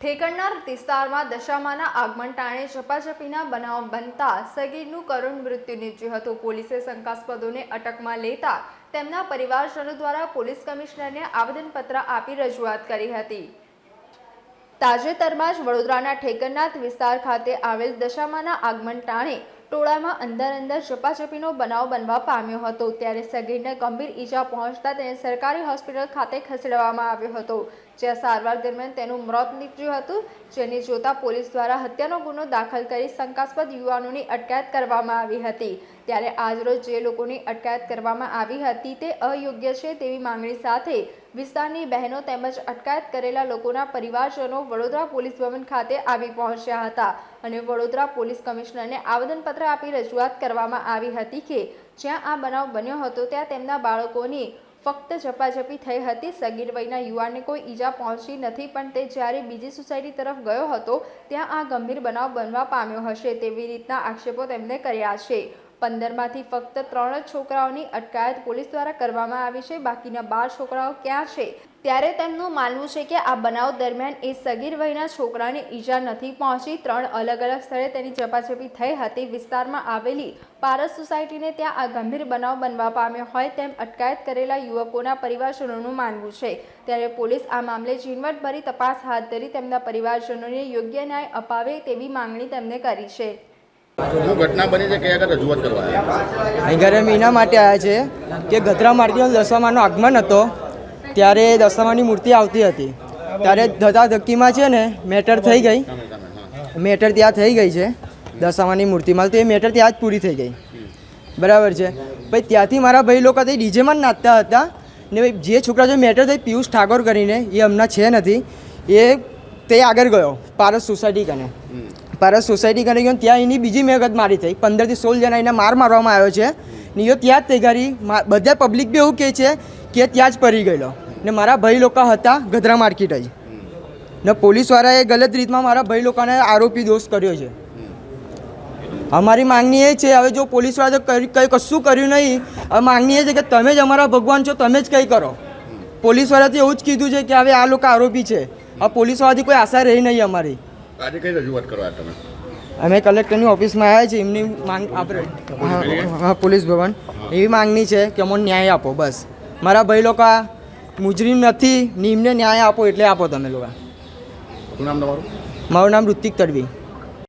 ઠેકણનાર વિસ્તારમાં દશામાના આગમન ટાણે ઝપાઝપીના બનાવ બનતા સગીરનું કરુણ મૃત્યુ નીપજ્યું હતું. પોલીસે શંકાસ્પદોને અટકમાં લેતા તેમના પરિવારજનો દ્વારા પોલીસ કમિશનરને આવેદનપત્ર આપી રજૂઆત કરી હતી. તાજેતરમાં જ વડોદરાના ઠેકરનાથ વિસ્તાર ખાતે આવેલ દશામાના આગમન ટાણે ટોળામાં અંદર અંદર ઝપાઝપીનો બનાવ બનવા પામ્યો હતો. ત્યારે સગીરને ગંભીર ઈજા પહોંચતા તેને સરકારી હોસ્પિટલ ખાતે ખસેડવામાં આવ્યો હતો. જ્યાં સારવાર દરમિયાન તેનું મોત નીપજ્યું હતું. જેને જોતા પોલીસ દ્વારા હત્યાનો ગુનો દાખલ કરી શંકાસ્પદ યુવાનોની અટકાયત કરવામાં આવી હતી. ત્યારે આજરોજ જે લોકોની અટકાયત કરવામાં આવી હતી તે અયોગ્ય છે તેવી માંગણી સાથે વિસ્તારની બહેનો તેમજ અટકાયત કરેલા લોકોના પરિવારજનો વડોદરા પોલીસ ભવન ખાતે આવી પહોંચ્યા હતા અને વડોદરા પોલીસ કમિશનરને આવેદનપત્ર આપી રજૂઆત કરવામાં આવી હતી કે જ્યાં આ બનાવ બન્યો હતો ત્યાં તેમના બાળકોની ફક્ત ઝપાઝપી થઈ હતી. સગીર વયના યુવાનને કોઈ ઈજા પહોંચી નથી, પણ તે જ્યારે બીજી સોસાયટી તરફ ગયો હતો, ત્યાં આ ગંભીર બનાવ બનવા પામ્યો હશે તેવી રીતના આક્ષેપો તેમણે કર્યા છે. પંદરમાંથી ફક્ત ત્રણ જ છોકરાઓની અટકાયત પોલીસ દ્વારા કરવામાં આવી છે. બાકીના બાર છોકરાઓ ક્યાં છે? ત્યારે તેમનું માનવું છે કે આ બનાવ દરમિયાન એ સગીર વયના છોકરાને ઈજા નથી પહોંચી. ત્રણ અલગ અલગ સ્થળે તેની ઝપાઝપી થઈ હતી. વિસ્તારમાં આવેલી પારસ સોસાયટીને ત્યાં આ ગંભીર બનાવ બનવા પામ્યો હોય તેમ અટકાયત કરેલા યુવકોના પરિવારજનોનું માનવું છે. ત્યારે પોલીસ આ મામલે ઝીણવટભરી તપાસ હાથ ધરી તેમના પરિવારજનોને યોગ્ય ન્યાય અપાવે તેવી માંગણી તેમને કરી છે. શું ઘટના બની છે? કયા આગળ રજૂઆત કરવા અહીં ઘરે અમે એના માટે આવ્યા છે કે ગધરા માર્કેટનો દશામાનો આગમન હતો ત્યારે દશામાની મૂર્તિ આવતી હતી. ત્યારે ધતા ધક્કીમાં છે ને મેટર થઈ ગઈ. મેટર ત્યાં થઈ ગઈ છે. દશામાની મૂર્તિમાં તો એ મેટર ત્યાં જ પૂરી થઈ ગઈ. બરાબર છે. પછી ત્યાંથી મારા ભાઈ લોકો તે ડીજેમાં જ નાચતા હતા. ને ભાઈ જે છોકરા જો મેટર થઈ પિયુષ ઠાકોર કરીને એ હમણાં છે નથી. એ તે આગળ ગયો પારસ સોસાયટી કને. પારસ સોસાયટી કરી ગયો ત્યાં એની બીજી મેગત મારી થઈ. પંદરથી સોળ જણા એને માર મારવામાં આવ્યો છે. ને એ ત્યાં જ તે ઘરી બધા પબ્લિક બી એવું કહે છે કે ત્યાં જ પડી ગયેલો. ને મારા ભાઈ લોકો હતા ગધરા માર્કેટ જ. ને પોલીસવાળાએ ગલત રીતમાં મારા ભાઈ લોકોને આરોપી દોષ કર્યો છે. અમારી માંગણી એ છે, હવે જો પોલીસવાળા તો કંઈ કશું કર્યું નહીં. હવે માંગણી એ છે કે તમે જ અમારા ભગવાન છો, તમે જ કંઈ કરો. પોલીસવાળાથી એવું જ કીધું છે કે હવે આ લોકો આરોપી છે. આ પોલીસવાળાથી કોઈ આશા રહી નહીં અમારી. આજે કઈ રજૂઆત કરવા તમે? અમે કલેક્ટરની ઓફિસમાં આવ્યા છીએ એમની માંગ આપણે હા, પોલીસ ભવન. એવી માંગણી છે કે અમને ન્યાય આપો બસ. મારા ભાઈ લોકો મુજરીમ નથી ને એમને ન્યાય આપો એટલે આપો તમે લોકો. શું નામ તમારું? મારું નામ ઋતિક તડવી.